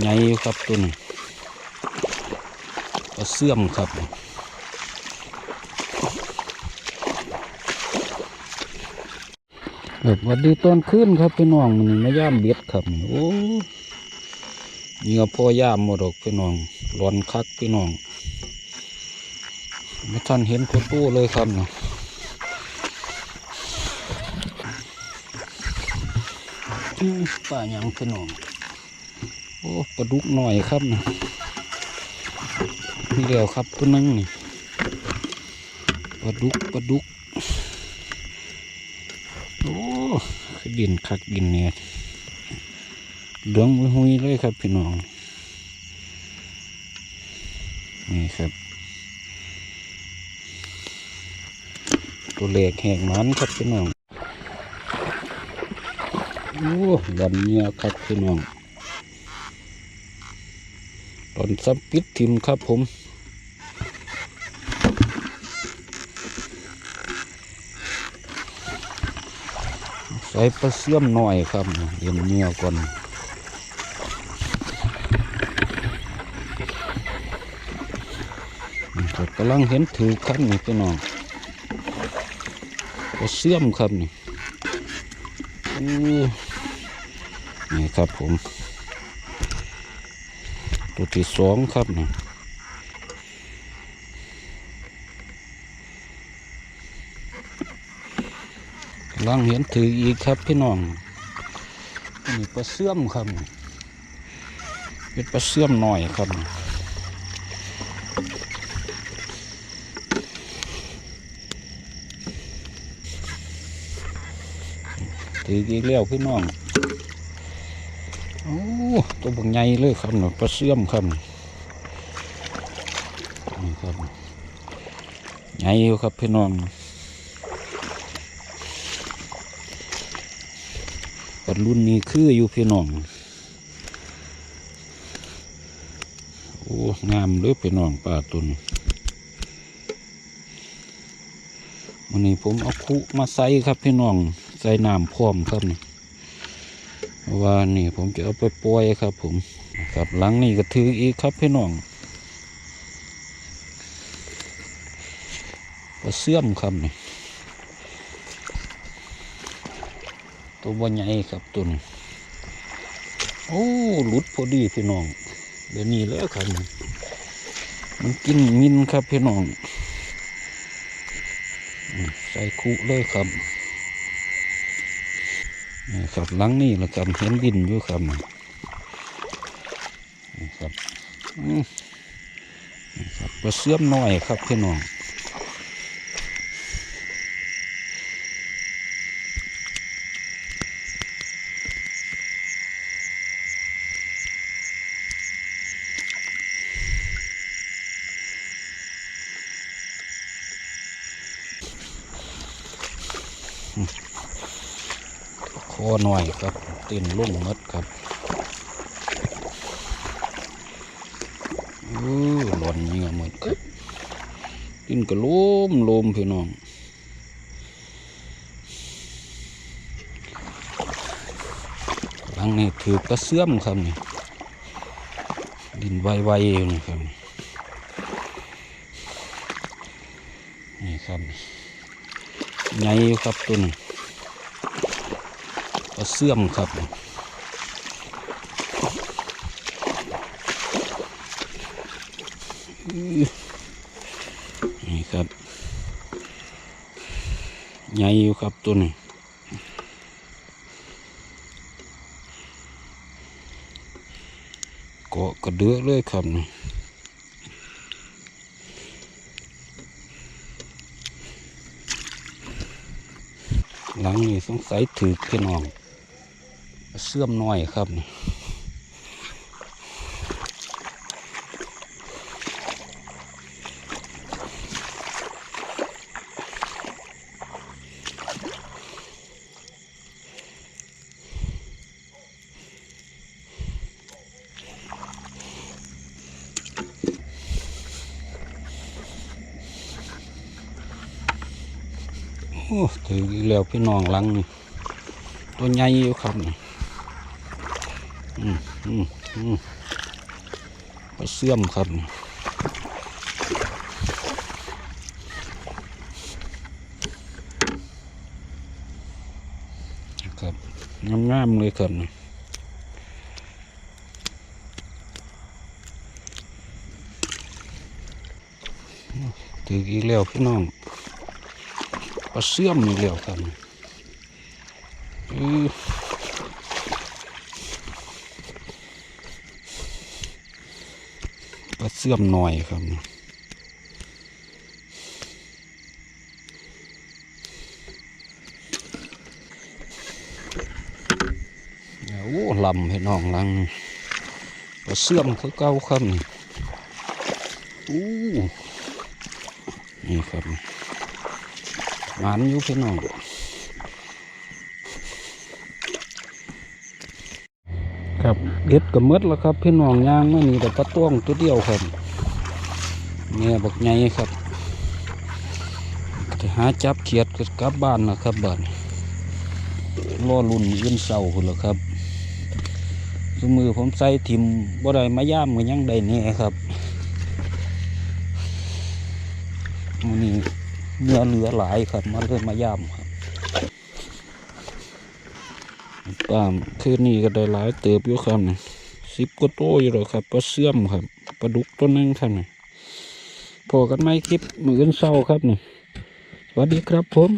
ใหญ่ครับตัวนี้ปลาเสื่อมครับแบบวัดดีตอนขึ้นครับพี่น้องมันมาย่ามเบ็ดครับโอ้เหงื่อพ่อย่ามหมดอกพี่น้องร้อนคักพี่น้องไม่ทันเห็นโคตู้เลยครับเนาะอื้อป่าหยังพี่น้อง โอ้ปลาดุกหน่อยครับนะนี่เดียวครับตัวนึงนี่ปลาดุกปลาดุกโอ้คือดินคักดินเนี่ยเหลืองหุยเลยครับพี่น้องนี่ครับ ตัวเล็กแหกมันครับพี่น้องโอ้ดันเนี่ยครับพี่น้อง อนซับปิดทิมครับผมใส่ปลาเสื่อมหน่อยครับเย็นเนื้อก่อนกำลังเห็นถือครับนี่พี่น้องปลาเสื่อมครับนี่นี่ครับผม ตัวที่สองครับนี่กำลังเห็นถืออีกครับพี่น้องนี่ปลาเสื่อมครับเป็นปลาเสื่อมหน่อยครับถืออีกแล้วพี่น้อง ตัวบางใหญ่เลยครับหนูปลาเสื่อมครับนี่ครับใหญ่อยู่ครับพี่น้องปัดรุ่นนี้คืออยู่พี่น้องโอ้งามเลยพี่น้องปลาตัวนี้วันนี้ผมเอาคุมาใส่ครับพี่น้องใส่น้ำพร้อมครับนี่ ว่านี่ผมจะเอาไปปล่อยครับ ผมครับหลังนี่ก็ถืออีกครับพี่น้องปลาเสื่อมครับนี่ตัวบใหญ่ครับตัวนี้โอ้หลุดพอดีพี่น้องเดี๋ยวนี้แล้วครับนี่มันกินมินครับพี่น้องใส่คุเลยครับ ครับหลังนี่แหละครับเห็นดินอยู่ครับนะครับอืมนี่ครับปลาเสื่อมน้อยครับพี่น้อง คอหน่อยครับตีนลุ่งมดครับเออหล่อนเงือหมดครับตีนก็โลมโลมพี่น้องหลังนี้ถือกระเสื่อมครับนี่ดินไวๆอยู่นี่ครับนี่ครับใหญ่ครับตัวนี้ ปลาเสื่อมครับนี่ครับใหญ่อยู่ครับตัวนี้เกาะกระเดือเลยครับนี่หลังนี้สงสัยถือพี่น้อง เสื่อมหน่อยครับโอ้ถืออีกแล้วพี่น้องลังนี่ตัวใหญ่อยู่ครับนี่ ปลาเสื่อมครับครับงามๆเลยครับนะถืออีกแล้วพี่น้องปลาเสื่อมอีกแล้วครับอือปลาเสื่อมหน่อยครับโอ้ลำพี่น้องลังนี่ปลาเสื่อมคือเก่าครับอู้นี่ครับหวานอยู่พี่น้อง ครับเด็ดกับมดแล้วครับพี่น้องย่างไม่มีแต่ปลาต้วงตัวเดียวครับเนี่ยบักไงครับจะหาจับเขียดก็กลับบ้านนะครับบ้านรอรุ่นยืนเสาคุณแล้วครับสมือผมใส่ทิมบ่ได้มาย่ามก็ยังได้แน่ครับมื้อนี้เนื้อเหลือหลายครับมาเลยมาย่ำครับ ตามคืนนี้ก็ได้หลายเติบอยู่ครับนี่สิบกว่าตัวอยู่หรอกครับปลาเสื่อมครับปลาดุกตัวนึงครับนี่พอกันไหมคลิปมืออนเศร้าครับนี่สวัสดีครับผม